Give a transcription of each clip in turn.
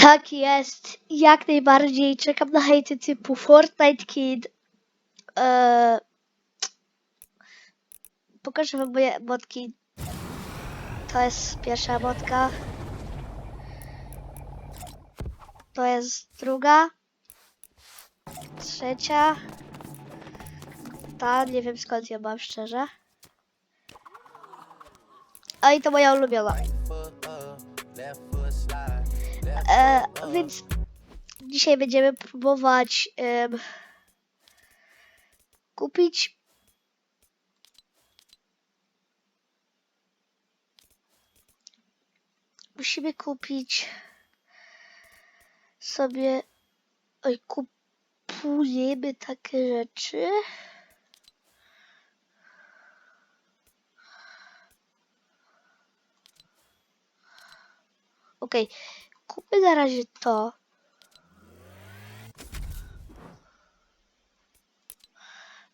Tak jest, jak najbardziej. Czekam na hejty typu Fortnite Kid. Eee... Pokażę wam moje modki. To jest pierwsza modka. To jest druga. Trzecia. Ta, nie wiem skąd ją mam szczerze. A i to moja ulubiona. E, więc dzisiaj będziemy próbować em, kupić musimy kupić sobie oj kupujemy takie rzeczy. Okej kupmy na razie to.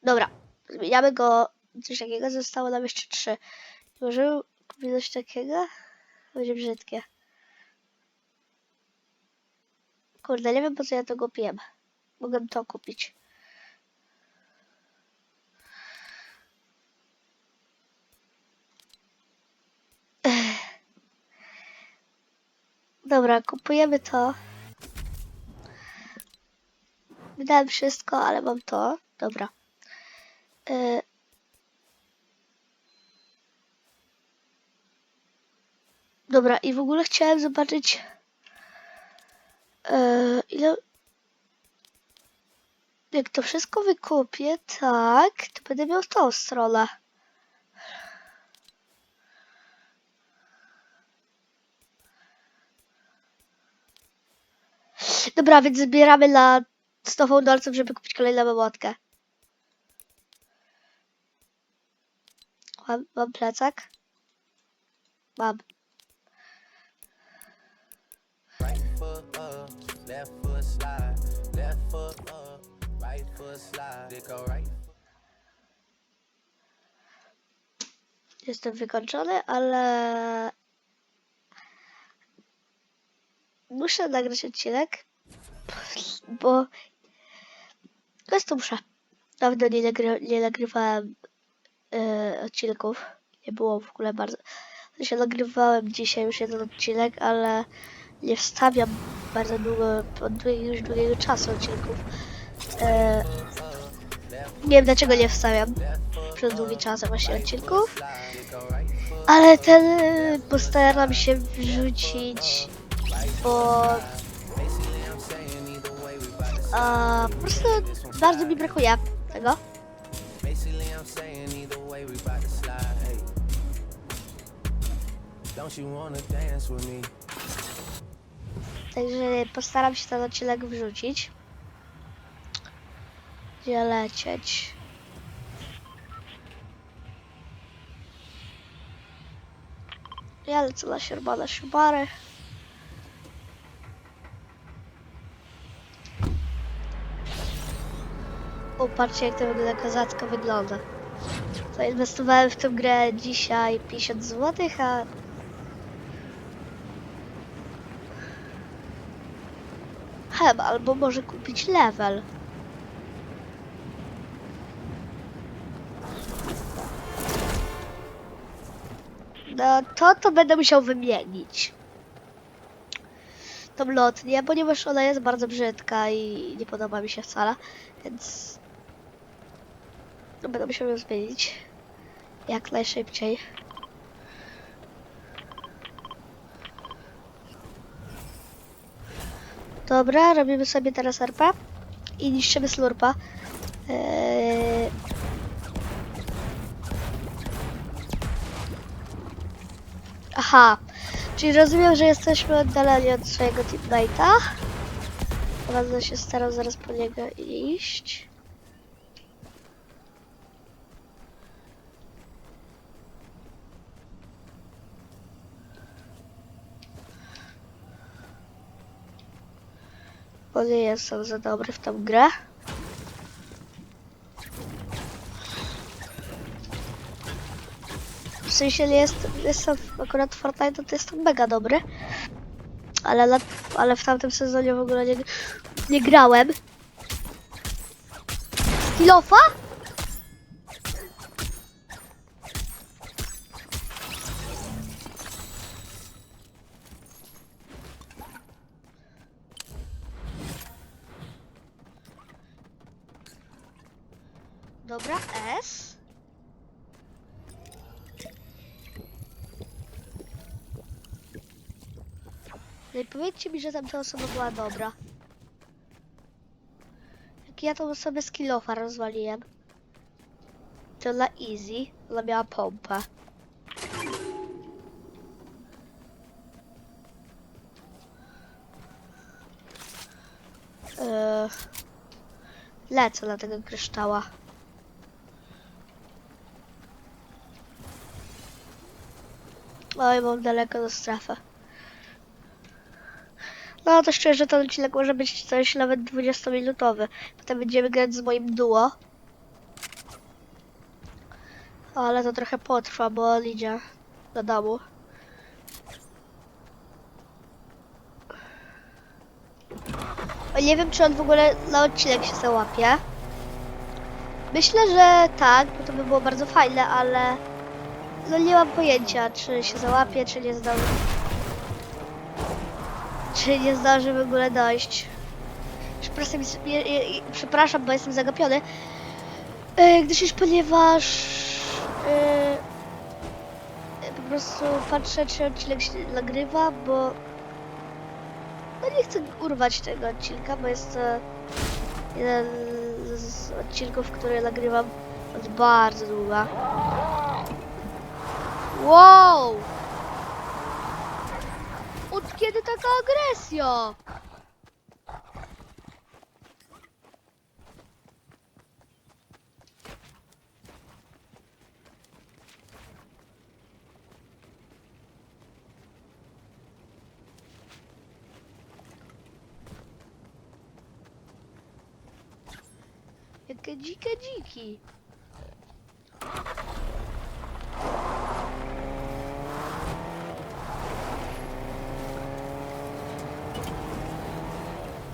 Dobra zmieniamy go. Coś takiego zostało nam jeszcze trzy. Możemy kupić coś takiego? Będzie brzydkie. Kurde, nie wiem po co ja to kupiłem. Mogę to kupić. Dobra, kupujemy to. Wydałem wszystko, ale mam to. Dobra. E, Dobra, i w ogóle chciałem zobaczyć Eee, ile... Jak to wszystko wykupię, tak, to będę miał tą stronę. Dobra, więc zbieramy na 100 dolców, żeby kupić kolejną łotkę. Mam, mam plecak? Mam. Jestem wykończony, ale muszę nagrać odcinek, bo prostu muszę. Dawno nie, nagry nie nagrywałem e, odcinków. Nie było w ogóle bardzo. W nagrywałem dzisiaj już jeden odcinek, ale nie wstawiam bardzo długo, od już długiego czasu odcinków. E, nie wiem dlaczego nie wstawiam przez długi czas właśnie odcinków. Ale ten postaram się wrzucić, bo po prostu bardzo mi brakuje tego. Także postaram się ten odcinek wrzucić. Gdzie lecieć? Ja lecę na siorbane siubary. Patrzcie jak to wygląda, kozacko wygląda. Zainwestowałem w tę grę dzisiaj 50 zł, a Hem, albo może kupić level. No to to będę musiał wymienić. Tą lotnię, ponieważ ona jest bardzo brzydka i nie podoba mi się wcale, więc no, będę musiał ją zmienić jak najszybciej. Dobra, robimy sobie teraz arpa i niszczymy slurpa. Eee... Aha, czyli rozumiem, że jesteśmy oddaleni od swojego teammate'a. Będę się starał zaraz po niego iść. Bo nie jestem za dobry w tą grę. W sensie nie jest, jestem akurat w Fortnite, to jestem mega dobry. ale, ale w tamtym sezonie w ogóle nie, nie grałem. Kilofa? Dobra, S. No i powiedzcie mi, że tamta osoba była dobra. Jak ja tą osobę z kilofa rozwaliłem, to dla Easy ona miała pompę. Eee, lecę na tego kryształa. Oj, mam daleko do strefy. No to szczerze, ten odcinek może być coś nawet 20-minutowy. Potem będziemy grać z moim duo. Ale to trochę potrwa, bo on idzie do domu. Nie wiem, czy on w ogóle na odcinek się załapie. Myślę, że tak, bo to by było bardzo fajne, ale no nie mam pojęcia, czy się załapie, czy nie zdąży. Czy nie zdąży w ogóle dojść. Przepraszam, przepraszam bo jestem zagapiony. E, Gdyż już ponieważ e, po prostu patrzę, czy odcinek się nagrywa, bo no nie chcę urwać tego odcinka, bo jest to jeden z odcinków, które nagrywam od bardzo długa. Wow! Od kiedy taka agresja? Jakie dzikie dziki.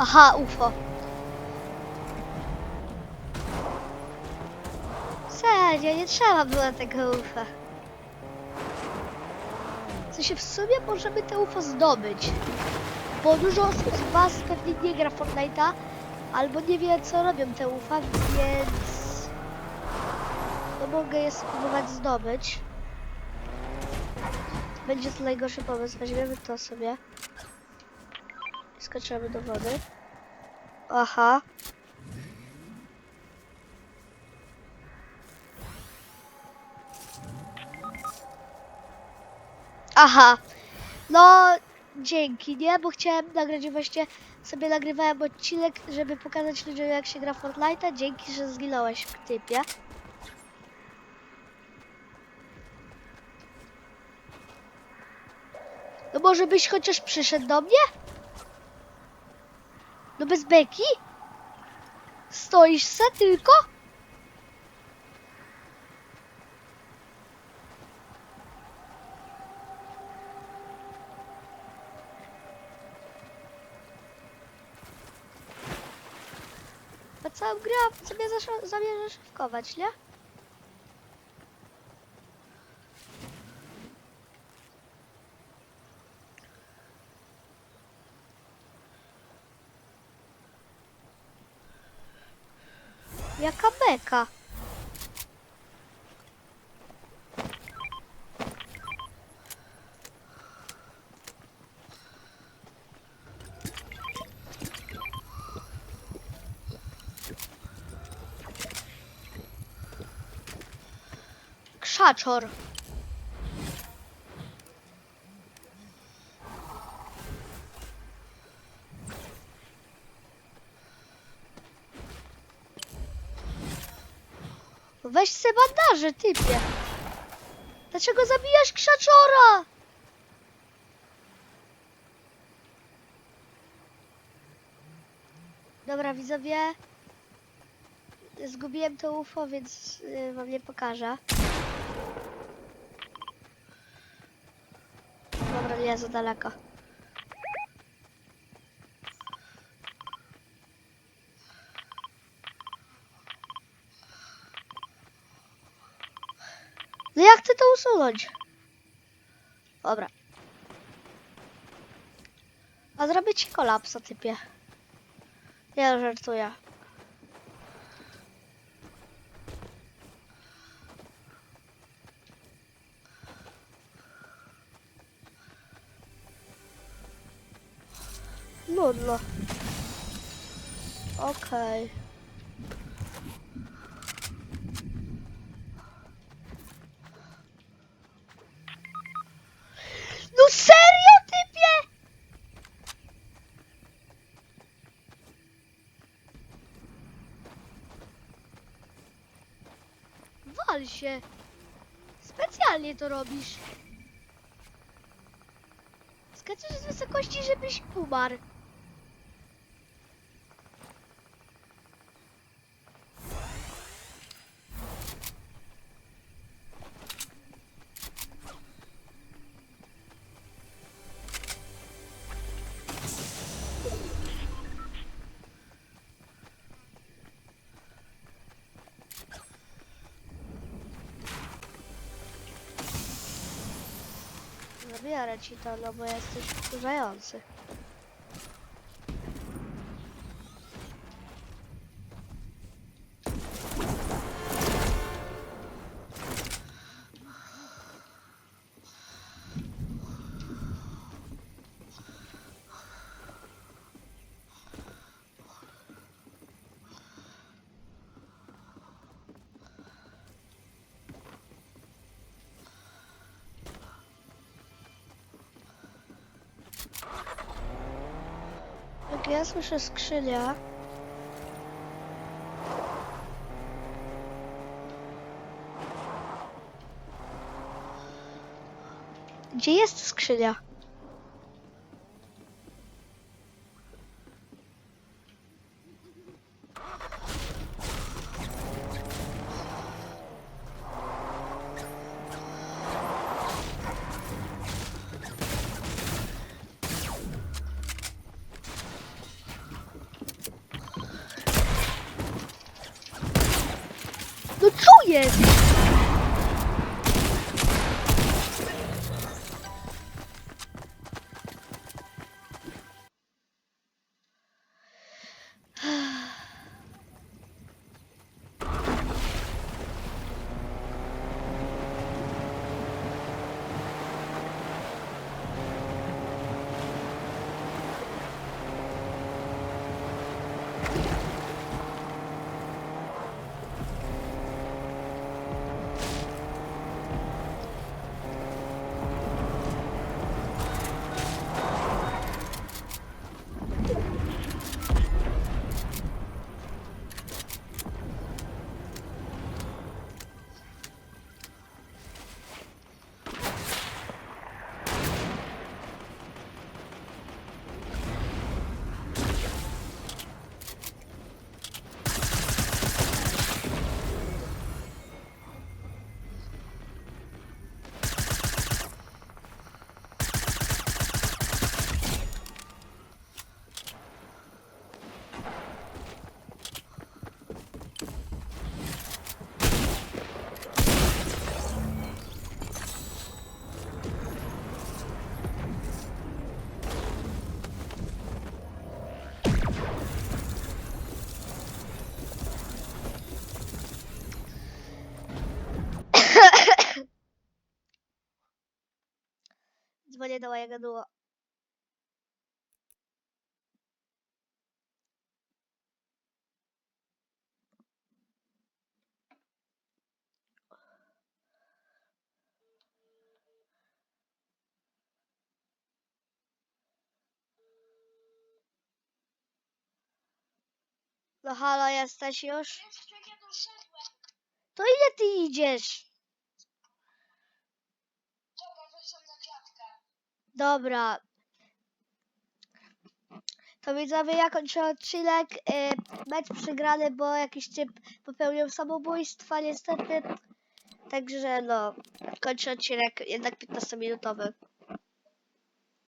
Aha, UFO. Serio, nie trzeba było tego UFO. Co się w sumie możemy te UFO zdobyć. Bo dużo osób z Was pewnie nie gra Fortnite'a, albo nie wie co robią te UFA, więc no mogę je spróbować zdobyć. Będzie to najgorszy pomysł. Weźmiemy to sobie. Skoczymy do wody. Aha. Aha. No, dzięki, nie? Bo chciałem nagrać właśnie sobie nagrywałem odcinek, żeby pokazać ludziom jak się gra Fortnite'a. Dzięki, że zginąłeś w typie. No może byś chociaż przyszedł do mnie? No bez beki? Stoisz se tylko? A całą grę sobie zasza- zamierzasz szybkować, nie? Jaka beka? Krzaczor. Weź se bandaże, typie. Dlaczego zabijasz krzaczora? Dobra, widzowie. Zgubiłem to UFO, więc y, wam nie pokażę. Dobra, nie za daleko. No jak chcę to usunąć? Dobra. A zrobię ci kolapsa, typie. No, żartuję. Nudno. Okej. No serio, typie? Się. Specjalnie to robisz. Skaczesz z wysokości, żebyś umarł. Zabiorę ci to, no bo jesteś wkurzający. Ja słyszę skrzynia. Gdzie jest skrzynia? Dzwonię do mojego duo. No halo, jesteś już? To ile ty idziesz? Dobra. To widzowie, ja kończę odcinek. Yy, mecz przegrany, bo jakiś typ popełnił samobójstwa niestety. Także no, kończę odcinek jednak 15-minutowy.